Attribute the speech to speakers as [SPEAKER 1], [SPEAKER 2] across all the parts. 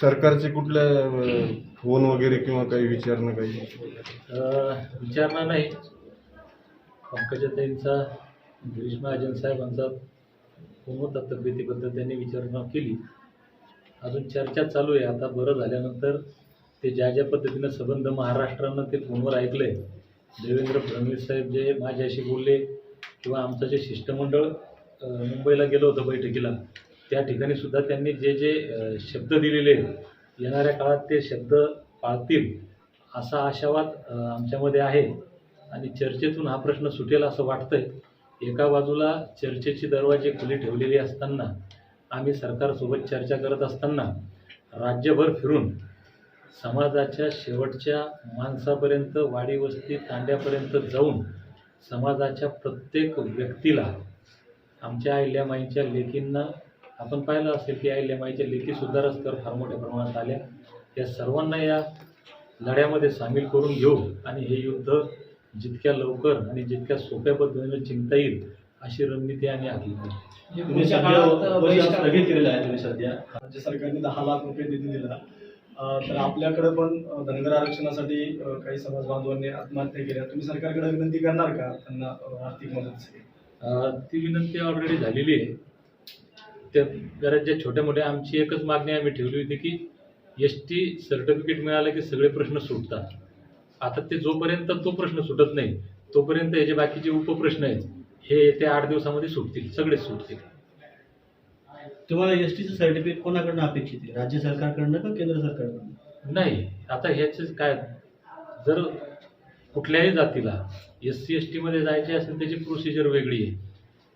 [SPEAKER 1] सरकारचे कुठल्या अं, फोन वगैरे किंवा काही विचारणं काही?
[SPEAKER 2] विचारणा नाही. पंकजाताईंचा गिरीश महाजन साहेबांचा फोन होता तब्येतीबद्दल त्यांनी विचारणा केली. अजून चर्चा चालू आहे. आता बरं झाल्यानंतर ते ज्या ज्या पद्धतीनं संबंध महाराष्ट्रानं ते फोनवर ऐकले देवेंद्र फडणवीस साहेब जे माझ्याशी बोलले किंवा आमचं जे शिष्टमंडळ मुंबईला गेलं होतं बैठकीला त्या ठिकाणी सुद्धा त्यांनी जे जे शब्द दिलेले येणाऱ्या काळात ते शब्द पाळतील असा आशावाद आमच्यामध्ये आहे. आणि चर्चेतून हा प्रश्न सुटेल असं वाटतंय. एका बाजूला चर्चेची दरवाजे खुली ठेवलेली असताना आम्ही सरकारसोबत चर्चा करत असताना राज्यभर फिरून समाजाच्या शेवटच्या माणसापर्यंत वाडी वस्ती तांड्यापर्यंत जाऊन समाजाच्या प्रत्येक व्यक्तीला आमच्या अहिल्यामाईंच्या लेकींना आपण पाहिलं असेल की अहिल्यामाईच्या लेकीसुद्धा रस्त्यावर फार मोठ्या प्रमाणात आल्या त्या सर्वांना या लढ्यामध्ये सामील करून घेऊ आणि हे युद्ध जितक्या लवकर आणि जितक्या सोप्या पद्धतीने जिंकता येईल अशी रणनीती आम्ही आखली
[SPEAKER 3] तुम्ही स्थगित केलेलं आहे तुम्ही सध्या.
[SPEAKER 4] राज्य सरकारने दहा लाख रुपये निधी दिला. तर आपल्याकडे पण धनगर आरक्षणासाठी काही समाज बांधवांनी आत्महत्या केल्या. तुम्ही सरकारकडे विनंती करणार का त्यांना आर्थिक मदतीसाठी?
[SPEAKER 2] अ, ती विनंती ऑलरेडी झालेली आहे. त्या बऱ्याच ज्या छोट्या मोठ्या आमची एकच मागणी आम्ही ठेवली होती की एस टी सर्टिफिकेट मिळालं की सगळे प्रश्न सुटतात. आता ते जोपर्यंत तो प्रश्न सुटत नाही तोपर्यंत हे जे बाकीचे उपप्रश्न आहेत हे येत्या आठ दिवसामध्ये सुटतील सगळेच सुटतील.
[SPEAKER 3] तुम्हाला एस टीचं सर्टिफिकेट कोणाकडनं अपेक्षित आहे? राज्य सरकारकडनं का केंद्र सरकारकडनं?
[SPEAKER 2] नाही आता ह्याचं काय जर कुठल्याही जातीला एस सी एस टीमध्ये जायचे असेल त्याची प्रोसिजर वेगळी आहे.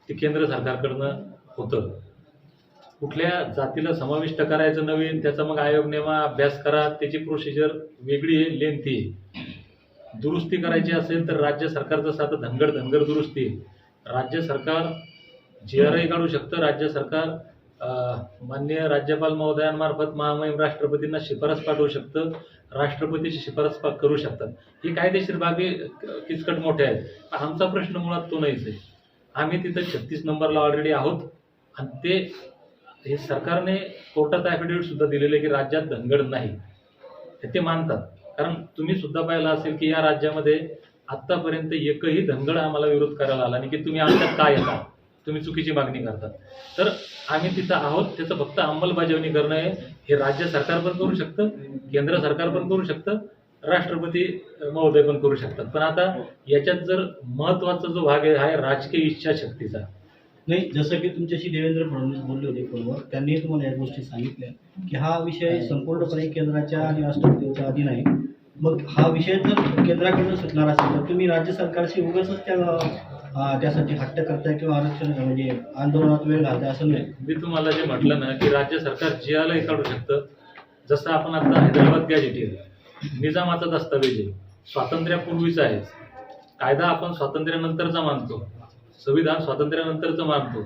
[SPEAKER 2] ती केंद्र सरकारकडनं होतं. कुठल्या जातीला समाविष्ट करायचं नवीन त्याचा मग आयोग नेमा अभ्यास करा त्याची प्रोसिजर वेगळी आहे लेंथी आहे. दुरुस्ती करायची असेल तर राज्य सरकारचं साधं धनगड धनगर दुरुस्ती राज्य सरकार जी आर आय काढू शकतं. राज्य सरकार माननीय राज्यपाल महोदयांमार्फत महामहिम राष्ट्रपतींना शिफारस पाठवू शकतं. राष्ट्रपतीची शिफारस करू शकतात. ही कायदेशीर बाबी किचकट मोठ्या आहेत. आमचा प्रश्न मुळात तो नाहीच आहे. आम्ही तिथं छत्तीस नंबरला ऑलरेडी आहोत. आणि ते हे सरकारने कोर्टात ॲफिडेव्हिट सुद्धा दिलेले की राज्यात धनगड नाही. हे ते मानतात. कारण तुम्ही सुद्धा पाहिलं असेल की या राज्यामध्ये आत्तापर्यंत एकही धनगड आम्हाला विरोध करायला आला नाही की तुम्ही आमच्यात काय येता? तुम्ही चुकीची मागणी करतात. तर आम्ही तिथं आहोत त्याचं फक्त अंमलबजावणी करणं आहे. हे राज्य सरकार पण करू शकतं केंद्र सरकार पण करू शकतं राष्ट्रपती महोदय पण करू शकतात. पण आता याच्यात जर महत्त्वाचा जो भाग आहे हा आहे राजकीय इच्छाशक्तीचा.
[SPEAKER 3] नाही जसं की तुमच्याशी देवेंद्र फडणवीस बोलले होते फोनवर त्यांनी तुम्हाला या गोष्टी सांगितल्या की हा विषय संपूर्णपणे केंद्राच्या आणि राष्ट्रपतीच्या अधीन आहे मग हा विषय जर केंद्राकडून सुटणार असेल तर तुम्ही राज्य सरकारशी उगाच त्या त्यासाठी हट्ट करताय किंवा आरक्षण म्हणजे आंदोलनात वेळ घालताय असं नाही.
[SPEAKER 2] मी तुम्हाला जे म्हटलं ना की राज्य सरकार जे आलंय काढू शकतं जसं आपण आता हैदराबाद गॅजेट आहे. निजामाचा दस्तावेज आहे. स्वातंत्र्यापूर्वीचा आहे. कायदा आपण स्वातंत्र्यानंतरचा मानतो. संविधान स्वातंत्र्यानंतरचं मानतो.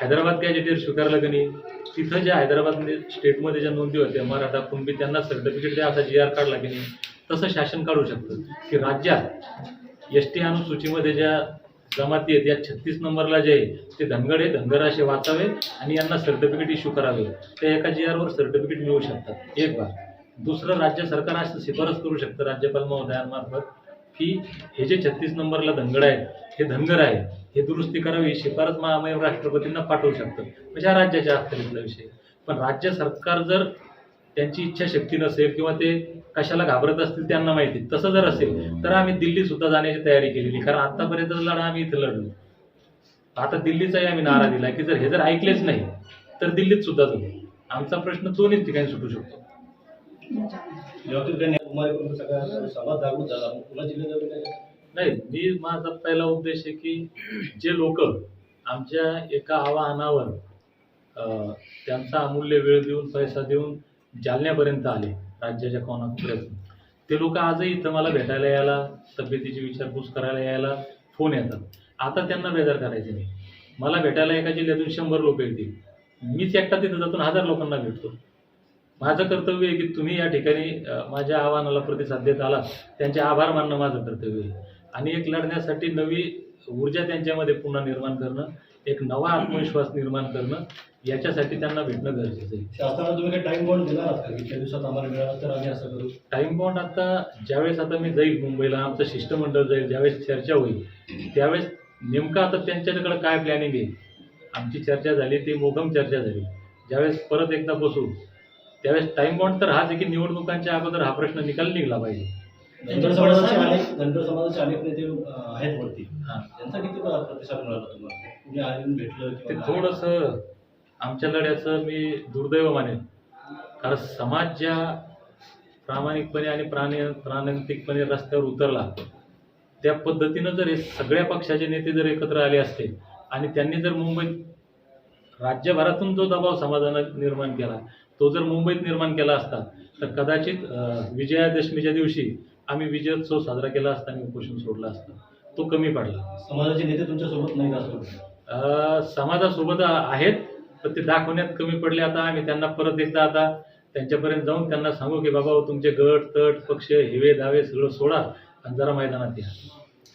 [SPEAKER 2] हैदराबाद गॅजेटियर स्वीकारलं की नाही? तिथं ज्या हैदराबाद स्टेटमध्ये ज्या नोंदी होत्या मराठा कुंभी त्यांना सर्टिफिकेट द्या असा जी आर काढला की नाही तसं शासन काढू शकतं. की राज्यात एस टी अनुसूचीमध्ये ज्या जमाती आहेत या छत्तीस नंबरला जे आहे ते धनगड आहे धनगर असे वाचावे आणि यांना सर्टिफिकेट इश्यू करावे. ते एका जी आरवर सर्टिफिकेट मिळू शकतात. एक बार. दुसरं राज्य सरकार असं शिफारस करू शकतं राज्यपाल महोदयांमार्फत की हे जे छत्तीस नंबरला धनगड आहेत हे धनगर आहे हे दुरुस्ती करावी ही शिफारस महामहिम राष्ट्रपतींना पाठवू शकतं म्हणजे हा राज्याच्या अखत्यारीतला विषय. पण राज्य सरकार जर त्यांची इच्छाशक्ती नसेल किंवा ते कशाला घाबरत असतील त्यांना माहिती. तसं जर असेल तर आम्ही दिल्ली सुद्धा जाण्याची तयारी केलेली. कारण आतापर्यंत लढा आम्ही इथं लढलो. आता दिल्लीचाही आम्ही नारा दिला की जर हे जर ऐकलेच नाही तर दिल्लीत सुद्धा जाऊ. आमचा प्रश्न दोन्ही ठिकाणी सुटू शकतो.
[SPEAKER 4] कुमारीपर्यंत सगळ्या समाज जागृत झाला. पुन्हा जिल्ह्यात
[SPEAKER 2] नाही मी माझा पहिला उद्देश आहे की जे लोक आमच्या एका आवाहनावर अं, त्यांचा अमूल्य वेळ देऊन पैसा देऊन जालन्यापर्यंत आले राज्याच्या कोणाकोपऱ्यातून ते लोक आजही इथं मला भेटायला यायला तब्येतीची विचारपूस करायला यायला फोन येतात. आता त्यांना बेजार करायचे नाही. मला भेटायला एका जिल्ह्यातून शंभर लोक येतील. मीच एकटा तिथं जातून हजार लोकांना भेटतो. माझं कर्तव्य आहे की तुम्ही या ठिकाणी माझ्या आव्हानाला प्रतिसाद देत आला त्यांचे आभार मानणं माझं कर्तव्य आहे. आणि एक लढण्यासाठी नवी ऊर्जा त्यांच्यामध्ये पुन्हा निर्माण करणं एक नवा आत्मविश्वास निर्माण करणं याच्यासाठी त्यांना भेटणं गरजेचं आहे.
[SPEAKER 3] शासनाला तुम्ही काही टाइम बॉन्ड देणार आहात का? की इतक्या दिवसात आम्हाला मिळाला तर आम्ही असं करू.
[SPEAKER 2] टाइम बॉन्ड आता ज्यावेळेस आता मी जाईल मुंबईला आमचं शिष्टमंडळ जाईल ज्यावेळेस चर्चा होईल त्यावेळेस नेमकं आता त्यांच्याकडे काय प्लॅनिंग आहे? आमची चर्चा झाली ती मोघम चर्चा झाली. ज्यावेळेस परत एकदा बसू त्यावेळेस टाइम बॉन्ड तर हाच आहे की निवडणुकांच्या अगोदर हा प्रश्न निकाल निघला पाहिजे.
[SPEAKER 3] धनगर समाजाचे अनेक धनगर समाजाचे अनेक नेते आहेत वरती.
[SPEAKER 2] हां.
[SPEAKER 3] त्यांचा किती प्र- प्रतिसाद मिळाला तुम्हाला? कुणी आलेलं भेटलं
[SPEAKER 2] ते थोडंसं आमच्या लढ्याचं मी दुर्दैव मानेन. कारण समाज ज्या प्रामाणिकपणे आणि प्राणी प्राणांतिकपणे रस्त्यावर उतरला त्या पद्धतीनं जर हे सगळ्या पक्षाचे नेते जर एकत्र आले असते आणि त्यांनी जर मुंबईत राज्यभरातून जो दबाव समाजानं निर्माण केला तो जर मुंबईत निर्माण केला असता तर कदाचित विजयादशमीच्या दिवशी आम्ही विजयोत्सव साजरा केला असता आणि उपोषण सोडलं असतं. तो कमी पडला.
[SPEAKER 3] समाजाचे नेते तुमच्यासोबत नाही
[SPEAKER 2] अ, समाजासोबत आहेत पण ते दाखवण्यात कमी पडले. आता आम्ही त्यांना परत एकदा आता त्यांच्यापर्यंत जाऊन त्यांना सांगू की बाबा तुमचे गट तट पक्ष हिवे दावे सगळं सोडा आणि जरा मैदानात या.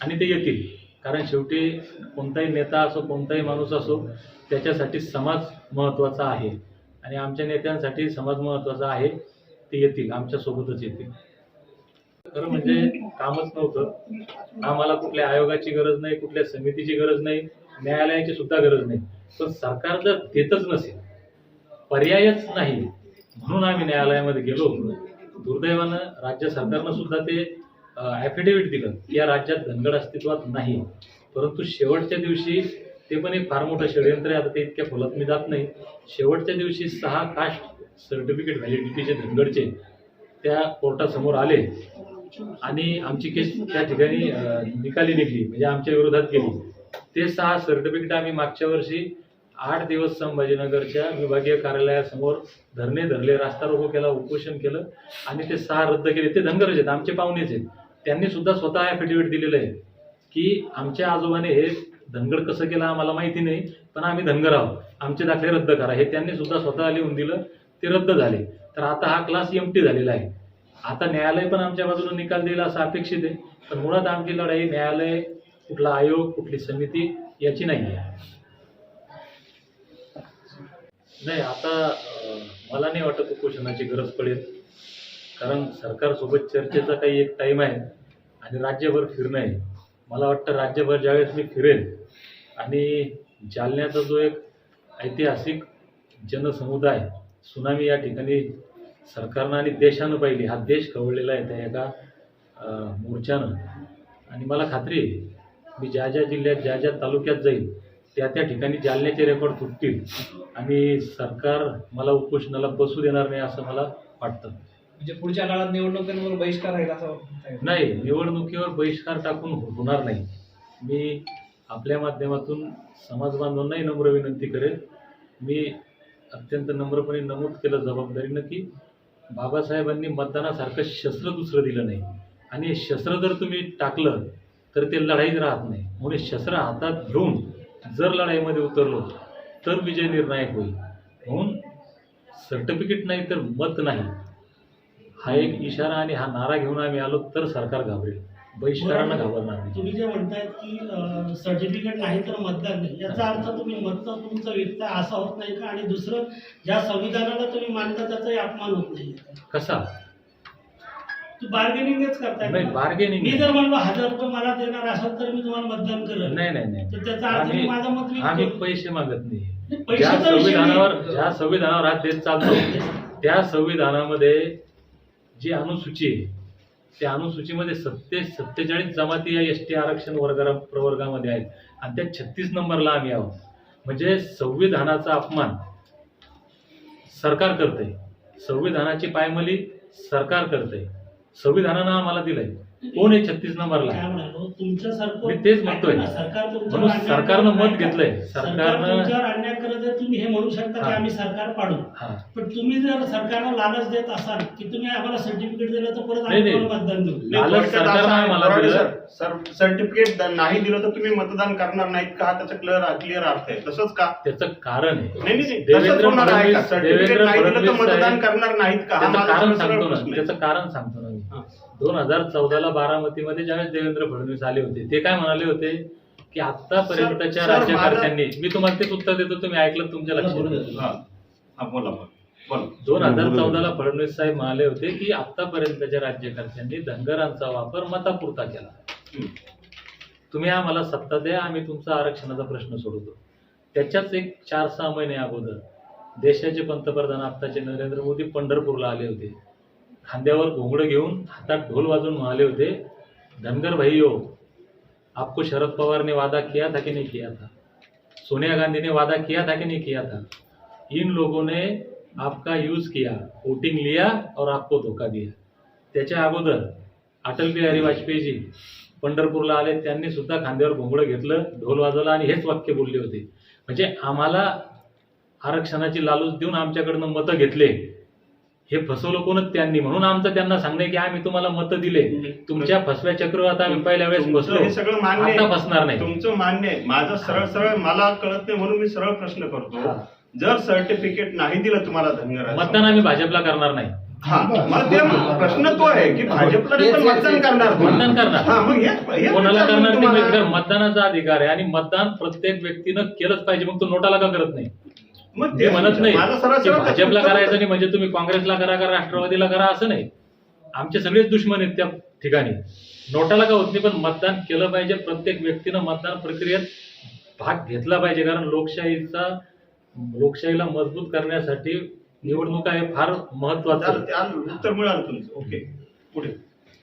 [SPEAKER 2] आणि ते येतील. कारण शेवटी कोणताही नेता असो कोणताही माणूस असो त्याच्यासाठी समाज महत्त्वाचा आहे. आणि आमच्या नेत्यांसाठी समाज महत्त्वाचा आहे ते येतील. आमच्यासोबतच येतील. खरं म्हणजे कामच नव्हतं. आम्हाला कुठल्या आयोगाची गरज नाही कुठल्या समितीची गरज नाही न्यायालयाची सुद्धा गरज नाही. पण सरकार जर देतच नसेल पर्यायच नाही. म्हणून आम्ही न्यायालयामध्ये गेलो. दुर्दैवानं राज्य सरकारनं सुद्धा ते ॲफिडेव्हिट दिलं. की या राज्यात धनगड अस्तित्वात नाही. परंतु शेवटच्या दिवशी ते पण एक फार मोठं षडयंत्र आहे. आता ते इतक्या खोलात मी जात नाही. शेवटच्या दिवशी सहा कास्ट सर्टिफिकेट व्हॅलिडिटीचे धनगडचे त्या कोर्टासमोर आले. आणि आमची केस त्या ठिकाणी निकाली निघली म्हणजे आमच्या विरोधात गेली. ते सहा सर्टिफिकेट आम्ही मागच्या वर्षी आठ दिवस संभाजीनगरच्या विभागीय कार्यालयासमोर धरणे धरले रास्ता रोको केला उपोषण केलं आणि ते सहा रद्द केले. ते धनगरच आहेत आमचे पाहुणेच आहेत. त्यांनी सुद्धा स्वतः ॲफिडेव्हिट दिलेलं आहे की आमच्या आजोबाने हे धनगड कसं केलं आम्हाला माहिती नाही पण आम्ही धनगर आहोत. आमचे दाखले रद्द करा. हे त्यांनी सुद्धा स्वतः लिहून दिलं ते रद्द झाले. तर आता हा क्लास एमटी झालेला आहे. आता न्यायालय पण आमच्या बाजूने निकाल देईल असं अपेक्षित आहे. पण मुळात आमची लढाई न्यायालय कुठला आयोग कुठली समिती याची नाही आहे. नाही आता मला नाही वाटत उपोषणाची गरज पडेल. कारण सरकारसोबत चर्चेचा काही एक टाईम आहे आणि राज्यभर फिरणं आहे. मला वाटतं राज्यभर ज्यावेळेस मी फिरेल आणि जालन्याचा जो एक ऐतिहासिक जनसमुदाय सुनामी या ठिकाणी सरकारनं आणि देशानं पाहिली हा देश खवळलेला आहे त्या एका मोर्चानं. आणि मला खात्री आहे मी ज्या ज्या जिल्ह्यात ज्या ज्या तालुक्यात जाईल त्या त्या ठिकाणी जालन्याचे रेकॉर्ड तुटतील. आणि सरकार मला उपोषणाला बसू देणार नाही असं मला वाटतं.
[SPEAKER 5] म्हणजे पुढच्या काळात निवडणुकीवर बहिष्कार राहील असं.
[SPEAKER 2] नाही निवडणुकीवर बहिष्कार टाकून होणार नाही. मी आपल्या माध्यमातून समाज बांधवांनाही नम्र विनंती करेल. मी अत्यंत नम्रपणे नमूद केलं जबाबदारीनं की बाबासाहेबांनी मतदानासारखं शस्त्र दुसरं दिलं नाही. आणि हे शस्त्र जर तुम्ही टाकलं तर ते लढाईच राहत नाही. म्हणून शस्त्र हातात घेऊन जर लढाईमध्ये उतरलो तर विजय निर्णायक होईल. म्हणून सर्टिफिकेट नाही तर मत नाही. हा एक इशारा आणि हा नारा घेऊन आम्ही आलो तर सरकार घाबरेल. बहिष्कारानं घाबरणार नाही.
[SPEAKER 6] तुम्ही जे म्हणतायत की सर्टिफिकेट नाही तर मतदान नाही. याचा अर्थ तुम्ही मत तुमचं विकता असा होत नाही का? आणि दुसरं ज्या संविधानाला तुम्ही मानता त्याचाही अपमान होत नाही.
[SPEAKER 2] कसा?
[SPEAKER 6] तू बार्गेनिंगच करताय
[SPEAKER 2] नाही. बार्गेनिंग
[SPEAKER 6] मी जर म्हणलो हजार रुपये मला देणार असाल तर मी तुम्हाला मतदान करेन
[SPEAKER 2] नाही नाही नाही.
[SPEAKER 6] तर त्याचा अर्थ मी माझं मत.
[SPEAKER 2] आम्ही पैसे मागत नाही. ज्या संविधानावर. ज्या संविधानावर हा देश चालतो त्या संविधानामध्ये जी अनुसूची आहे त्या अनुसूचीमध्ये सत्ते सत्तेचाळीस जमाती या एस टी आरक्षण वर्गा प्रवर्गामध्ये आहेत. आणि त्या छत्तीस नंबरला आम्ही आहोत. म्हणजे संविधानाचा अपमान सरकार करते संविधानाची पायमली सरकार करतंय. संविधानानं आम्हाला दिलंय. कोण आहे छत्तीस नंबरला?
[SPEAKER 6] तुमच्यासारखं
[SPEAKER 2] मी तेच म्हणतोय. म्हणून
[SPEAKER 6] अन्याय
[SPEAKER 2] सरकारनं
[SPEAKER 6] करत
[SPEAKER 2] मत. घेतलंय.
[SPEAKER 6] सरकार
[SPEAKER 2] सरकारनं-
[SPEAKER 6] करत तुम्ही हे म्हणू शकता की. आम्ही सरकार पाडू. पण तुम्ही जर सरकारला लालच देत असाल की तुम्ही आम्हाला सर्टिफिकेट दिलं तर परत आम्ही मतदान देऊ?
[SPEAKER 7] सर्टिफिकेट नाही दिलं तर तुम्ही मतदान करणार नाहीत का? हा त्याचा क्लिअर क्लिअर अर्थ आहे. तसंच का?
[SPEAKER 2] त्याचं कारण आहे. देवेंद्र फडणवीस
[SPEAKER 7] सर्टिफिकेट
[SPEAKER 2] देवेंद्र
[SPEAKER 7] नाही दिलं तर
[SPEAKER 2] फडणवीस
[SPEAKER 7] मतदान करणार नाहीत का?
[SPEAKER 2] कारण सांगतो ना. त्याचं कारण सांगतो ना
[SPEAKER 7] हा.
[SPEAKER 2] दोन हजार चौदाला बारामतीमध्ये ज्यावेळेस देवेंद्र फडणवीस आले होते ते काय म्हणाले होते? की आतापर्यंतच्या राज्यकर्त्यांनी मी तुम्हाला तेच उत्तर देतो तुम्ही ऐकलं तुमच्या लक्षात
[SPEAKER 3] बोलू.
[SPEAKER 7] हा. हा
[SPEAKER 2] दोन हजार चौदाला फडणवीस साहेब म्हणाले होते की आतापर्यंतच्या राज्यकर्त्यांनी धनगरांचा वापर मतापुरता केला. तुम्ही आम्हाला सत्ता द्या आम्ही तुमचा आरक्षणाचा प्रश्न सोडवतो. त्याच्याच एक चार सहा महिने अगोदर देशाचे पंतप्रधान आत्ताचे नरेंद्र मोदी पंढरपूरला आले होते. खांद्यावर घोंगडं घेऊन हातात ढोल वाजवून म्हणाले होते धनगर भाइयों आपको शरद पवार ने वादा किया था कि नहीं किया था? सोनिया गांधी ने वादा किया था कि नहीं किया था? इन लोगों ने आपका यूज किया वोटिंग लिया और आपको धोका दिया. त्याच्या अगोदर अटल बिहारी वाजपेयीजी पंढरपूरला आले त्यांनी सुद्धा खांद्यावर घोंगडं घेतलं ढोल वाजवला आणि हेच वाक्य बोलले होते. म्हणजे आम्हाला आरक्षणाची लालूच देऊन आमच्याकडनं मतं घेतले. हे फसवलं कोणच त्यांनी? म्हणून आमचं त्यांना सांगणं की आम्ही तुम्हाला मतं दिले. तुमच्या फसव्या चक्रवात आम्ही पहिल्या वेळेस बसलो.
[SPEAKER 7] हे सगळं मान्य
[SPEAKER 2] आता
[SPEAKER 7] आहे.
[SPEAKER 2] फसणार नाही.
[SPEAKER 7] तुमचं मान्य आहे. माझं सरळ सरळ मला कळत नाही म्हणून मी सरळ प्रश्न करतो.
[SPEAKER 2] हा.
[SPEAKER 7] जर सर्टिफिकेट नाही दिलं तुम्हाला धनगर
[SPEAKER 2] मतदान आम्ही भाजपला करणार नाही.
[SPEAKER 7] हा. मग ते प्रश्न तो आहे की भाजपला नाही पण मतदान करणार कोण?
[SPEAKER 2] मतदान करणार.
[SPEAKER 7] हा मग हेच- हेच
[SPEAKER 2] कोणाला करणार ते
[SPEAKER 7] तुम्हाला.
[SPEAKER 2] व्यक्ती- मतदानाचा अधिकार आहे आणि मतदान प्रत्येक व्यक्तीनं केलंच पाहिजे. मग तो नोटाला का करत नाही?
[SPEAKER 7] मग
[SPEAKER 2] ते म्हणत नाही. की
[SPEAKER 7] सरळ
[SPEAKER 2] भाजपला करायचं नाही म्हणजे तुम्ही काँग्रेसला करा का राष्ट्रवादीला करा असं नाही. आमचे सगळेच दुश्मन आहेत त्या ठिकाणी. नोटाला का होत नाही पण मतदान केलं पाहिजे. प्रत्येक व्यक्तीनं मतदान प्रक्रियेत भाग घेतला पाहिजे कारण लोकशाहीचा लोकशाहीला मजबूत करण्यासाठी निवडणुका हे फार महत्वाचं
[SPEAKER 7] उत्तर मिळालं तुमचं. ओके. पुढे.